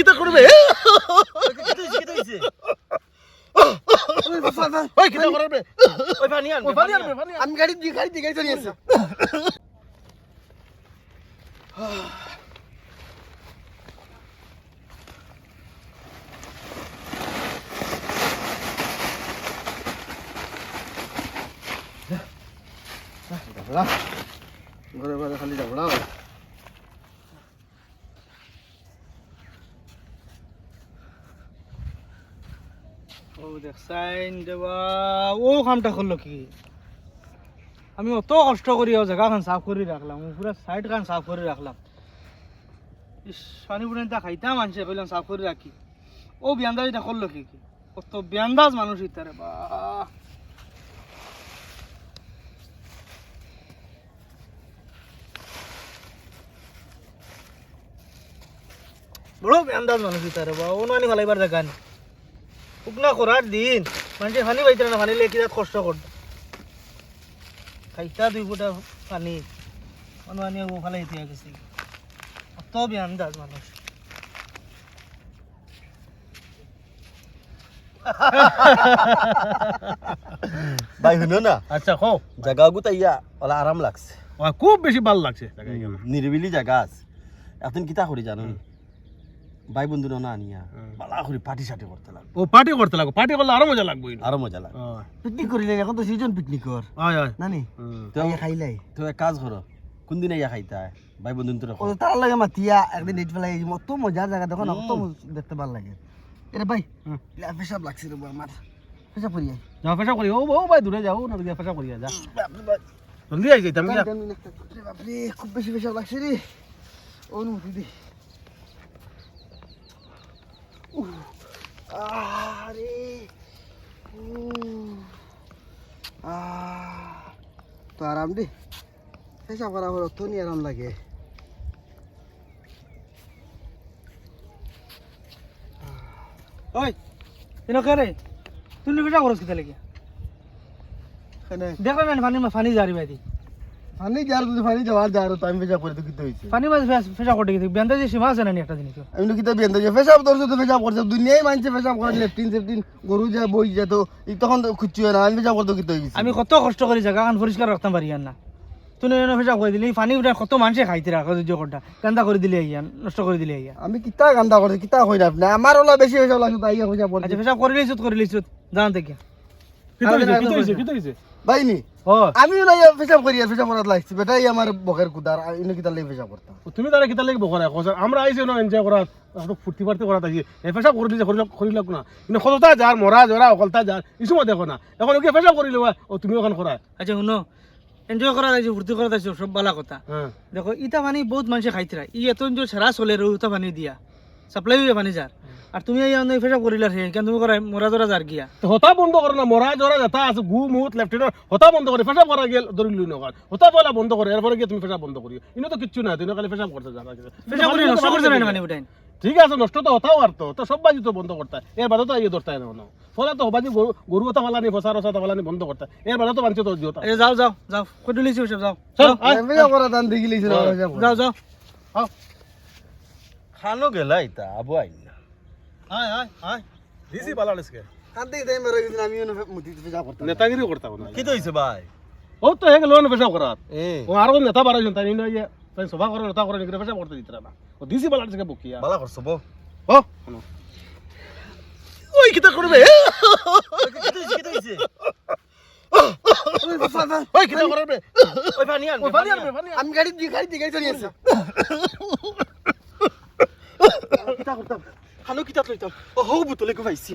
কিতা করবে ওই কিতা করবে ওই পানি আনবে পানি আনবে পানি আমি গাড়ি দিয়ে গাড়ি দিয়ে গাড়ি চলে আসছি ঘরে ঘরে খালি যাব আমি অত কষ্ট করি, ও জায়গাখান সাফ করে রাখলাম পুরা সাইড খান সাফ করে রাখলাম ইস পানি খাইতাম মানুষে কইলাম সাফ করে রাখি ও বিয়ান্দাজ এটা করল কি? কি? কত বিয়ান্দাজ মানুষ ইতারে বা। বড় বিয়ান্দাজ মানুষ ইতারে বা। ও নানি ভালাইবার জায়গা নেই শুকনা করার দিন মানুষে পানি পাইতে না পানি লেগে যাত কষ্ট করত খাইতা দুই ফুটা পানি মানুষ ও ফালাই দিয়ে গেছে অত বিয়ান্দাজ মানুষ ভাই শুনো না আচ্ছা কো জায়গা গুতাইয়া ওলা আরাম লাগছে খুব বেশি ভালো লাগছে নিরিবিলি জায়গা আছে এখন কিতা করি জানো ভাই বন্ধু না আনিয়া বালা করে পার্টি সাটি করতে লাগবে। ও পার্টি করতে লাগো পার্টি করলে আরও মজা লাগবে আরও মজা লাগে পিকনিক করিলে এখন তো সিজন পিকনিক কর। হয় হয় নানি তো আইয়া খাইলাই তো এক কাজ করো কোন দিন ইয়া খাইতা ভাই বন্ধু তোর ও তার লাগে মাতিয়া একদিন ডেট ফেলাই মত মজার জায়গা দেখো না কত দেখতে ভালো লাগে। এটা ভাই পেশাব লাগছে রে আমার। পেশাব করি আই যাও পেশা করি। ও ও ভাই দূরে যাও না গিয়ে পেশা করি যা। জলদি আই যাইতাম খুব বেশি পেশাব লাগছে রে। অনুমতি দে। আরে তো আরাম দে। পেশাব করা হলো তো নি আরাম লাগে। ওই এনো কে রে? তুই নিবিটা করছ কিতা লাগি এখানে দেখলে না পানি পানি জারি বাইদি পানি যার যদি পানি যাওয়ার যার তো আমি পেশাব করে তো কিতে হয়েছে। পানি মাঝে ফেসা করতে গেছে। বিয়ান্দাজ সীমা আছে না নি একটা জিনিস? আমি তো কিতা বেন্দা যে পেশাব ধরছো তো পেশাব করছে। দুনিয়ায় মানছে পেশাব করে লেফটিন সেফটিন গরু যায় বই যায় তো তখন না। আমি পেশাব করতে কিতে হয়েছে আমি কত কষ্ট করি জায়গা পরিষ্কার রাখতাম পারি না। তুই এনে ফেসা করে দিলি পানি উঠে কত মানুষে খাইতে রাখো করটা কান্দা করে দিলে আইয়ান নষ্ট করে দিলে আইয়া আমি কিতা গান্দা করছি কিতা কই না। আপনি আমার ওলা বেশি পেশাব লাগছে তাই পেশাব করছে। আচ্ছা ফেসা করে লিছুত করে লিছুত বাইনি ও আমি না পেশাব করি আর পেশাব করাত লাগছি। বেটাই আমার বকের কুদার ইনো কিতা লাগি পেশাব করতাম। তুমি তারা কিতা লাগবে করা কথা আমরা আইছি না এনজয় করা একটু ফুর্তি ফার্তি করা পেশা করে দিছে করিল করিল না। কিন্তু কতটা যার মরা জরা অকলতা যার ইসু দেখো না। এখন কি পেশা করিল ও তুমি ওখান করা আচ্ছা শুনো। এনজয় করা যাইছে ফুর্তি করা যাইছে সব বালা কথা। হ্যাঁ দেখো ইটা পানি বহুত মানুষে খাইতে রা ই এত ছাড়া চলে রো ইটা পানি দিয়া। সাপ্লাই হয়ে পানি যার আর তুমি এই অন্য ফেসা করিলা হে কেন তুমি করা মরা জরা যার গিয়া। তো হতা বন্ধ করে না মরা জরা যেটা আছে গু মুত লেফটেন্ট হতা বন্ধ করে পেশাব করা গেল ধরিল নকার হতা বলা বন্ধ করে এরপরে গিয়ে তুমি পেশাব বন্ধ করিও ইনো তো কিচ্ছু না তুমি খালি পেশাব করতে জানা ফেসা করি নষ্ট করছে না পানি উঠাই ঠিক আছে নষ্ট তো হতাও আর তো সব বাজি তো বন্ধ করতে। এর বাদে তো ইয়ে ধরতে হয় না। ফলে তো বাজি গরু হতা ফালানি ফসা রসা ফালানি বন্ধ করতে। এর বাদে তো বাঞ্ছে তো দিও আচ্ছা যাও যাও। যাও। কত লিছি সব যাও না করা। যাও যাও। খানো গেলা ইতা আবু আই না। আয় আয় আয় দিছি বালা আজকে। কান থেকে তাই মারা গেছিল আমি মুতি পেশাব করতাম। নেতাগিরি করতে না। কি তো হইছে ভাই? ও তো হেগে লোন পেশাব করার এ। ও আর নেতা বাড়াইছেন তাই নিয়ে তাই সভা করে নেতা করে নিয়ে পেশাব করতে দিতে না। ও দিছি বালা আজকে বকিয়া বালা করছ বো। ও। ওই কিতা করবে? ওই কিতা করবে? ওই পানি আনবে। আমি গাড়ি দিয়ে গাড়ি দিয়ে গাড়ি চলে আসছি। কিতা করতাম খানো কিতা লইতাম ও হৌ বুতলে গো পাইছি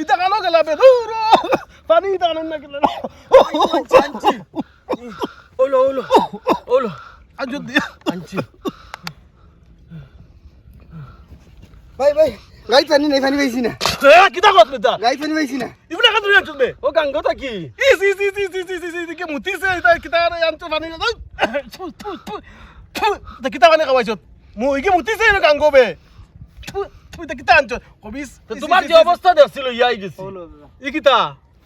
ইতা কানো গেলা বে দূর পানি ইতা কানো না গেলা ওলো ওলো ওলো আজ দি আনছি ভাই ভাই গাড়ি পানি নাই পানি পাইছি না। কিতা কত মিতা গাড়ি পানি পাইছি না। ইবনা কাদু আনছ বে ও গাঙ্গটা কি ইস ইস ইস ইস ইস ইস ইস কে মুতিছে ইতা কিতা আরে আনতো পানি না থু থু থু তা কিতা পানি খাওয়াইছ মই কি মুতিছে না গাঙ্গ বে? তুমি তা কিতা আনছ? কবিস তোমার যে অবস্থা দেখছিল ইয়াই গেছি ই কিতা?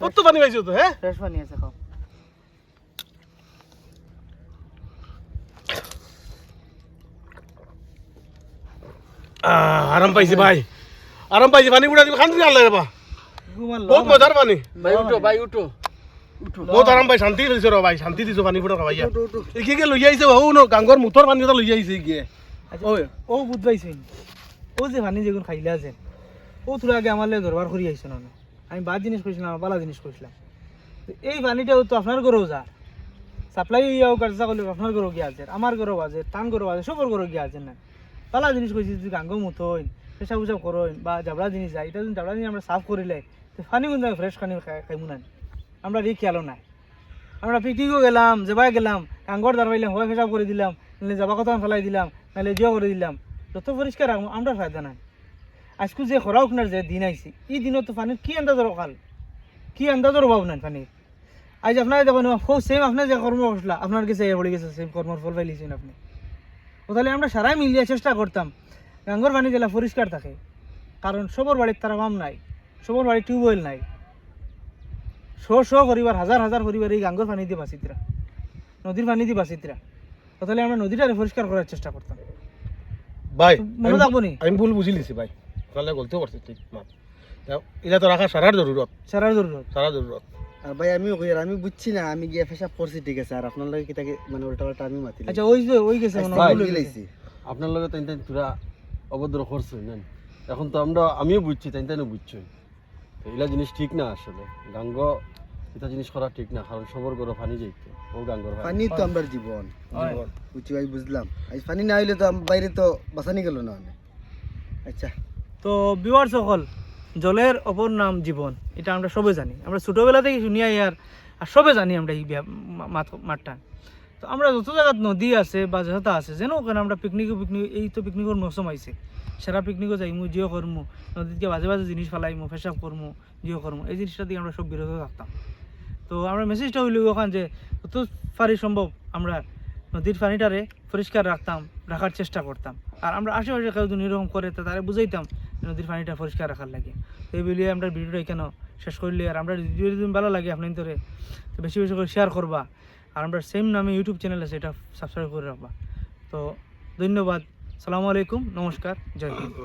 কত পানি খাইছ তো হ্যাঁ ফ্রেশ পানি আছে খাও আরাম পাইছি ভাই। আরাম পাইছি পানি বুড়া দিবি খান্তি আল্লাহ রে বা বহুত মজার পানি। ভাই উঠো ভাই উঠো। বহুত আরাম পাই শান্তি দিছ র ভাই শান্তি দিছ পানি বুড়া খাবাইয়া এই কি কে লই আইছে হৌ ন গাঙ্গর মুতর পানি এটা লই আইছে গিয়ে আচ্ছা, ও বুধ পাইছেন ও যে পানি যেগুন খাইলে আছেন ও তোরা আগে আমার লাগে দরবার করি আইছেন না আমি বাদ জিনিস করেছিলাম আর বালা জিনিস করেছিলাম এই পানিটাও তো আপনার ঘরেও যা। সাপ্লাই ইয়াও কাজটা করলে আপনার ঘরেও গিয়ে আছে আমার ঘরেও আছে টান ঘরেও আছে সবর ঘরেও গিয়ে আছে না বালা জিনিস কইছি যদি গাঙ্গ মুতইন পেশাব উসাব করইন বা জাবড়া জিনিস যায়, এটা যদি জাবড়া জিনিস আমরা সাফ করিলে তো পানি কিন্তু ফ্রেশ পানি খাইমু না আমরা রি খেয়ালও নাই। আমরা পিকনিকও গেলাম যেবাই গেলাম কাঙ্গর দাঁড়াইলাম হয় পেশাব করে দিলাম, নাহলে যাবা কথা ফেলাই দিলাম, নাহলে জিও করে দিলাম, যত পরিষ্কার রাখব আমরা ফায়দা নাই। আজকে যে খরা উঠনার যে দিন আইছি, এই দিনত তো পানির কি আন্দাজর অকাল? কি আন্দাজর অভাব নাই পানির আজ আপনার দেখুন সেম আপনার যে কর্ম করছিলা আপনার কাছে পড়ে গেছে সেম কর্মর ফল পাইলিছেন আপনি। তাহলে আমরা সারাই মিলিয়ে চেষ্টা করতাম। গাঙ্গর পানি জেলা পরিষ্কার থাকে। কারণ সবর বাড়ির তারা কম নাই সবর বাড়ির টিউবওয়েল নাই। শ শ পরিবার হাজার হাজার পরিবার এই গাঙ্গর পানি দিয়ে বাঁচিতরা নদীর পানি দিয়ে বাঁচিতরা তাহলে আমরা নদীটারে পরিষ্কার করার চেষ্টা করতাম। ভাই মনে থাকব নি? আমি ভুল বুঝি লিছি ভাই। তাহলে গলতিও করছি ঠিক এটা তো রাখা সারার জরুরত। সারার জরুরত। সারা জরুরত। আর ভাই আমিও কই আর আমি বুঝছি না আমি গিয়ে পেশাব করছি ঠিক আছে। আর আপনার লাগে কিতাকে মানে উল্টা পাল্টা আমি মাতি আচ্ছা ওই যে ওই গেছে মনে হয়, ভুল হয়ে আপনার লগে তাই তাই তোরা অভদ্র করছ না এখন তো আমরা আমিও বুঝছি তাই তাই বুঝছি এগুলা জিনিস ঠিক না আসলে। গাঙ্গ এটা জিনিস করা ঠিক না কারণ সবর গরো পানি যাইতো। ও গাঙ্গর পানি তো আমার জীবন। বুঝছি ভাই বুঝলাম। আজ পানি না হইলে তো বাইরে তো বাঁচানি গেল না। আচ্ছা। তো বিওয়ার সকল জলের অপর নাম জীবন, এটা আমরা সবে জানি। আমরা ছোটবেলা থেকে শুনি আই আর আর সবে জানি আমরা এই মাঠটা। তো আমরা যত জায়গাত নদী আছে বা যত আছে, যেন ওখানে আমরা পিকনিক পিকনিক এই তো পিকনিকের মৌসুম আইছে। সেরা পিকনিকও যাইমু, জিও করমু, নদীতে বাজে বাজে জিনিস ফেলাইমু, পেশাব করমু, জিও করমু, এই জিনিসটা দিয়ে আমরা সব বিরত থাকতাম। তো আমরা মেসেজটা হইল ওখান যে, যত পারি সম্ভব আমরা নদীর পানিটারে পরিষ্কার রাখতাম, রাখার চেষ্টা করতাম। আর আমরা আশেপাশে কেউ যদি এরকম করে, তো তারা বুঝাইতাম নদীর পানিটা পরিষ্কার রাখার লাগে। তো এই বলিয়ে আমরা ভিডিওটা এখানে শেষ করলে? আর আমরা যদি ভালো লাগে আপনার ধরে তো বেশি বেশি করে শেয়ার করবা। আর আমরা সেম নামে ইউটিউব চ্যানেল আছে, এটা সাবস্ক্রাইব করে রাখবা। তো ধন্যবাদ, সালামু আলাইকুম, নমস্কার, জয় হিন্দ।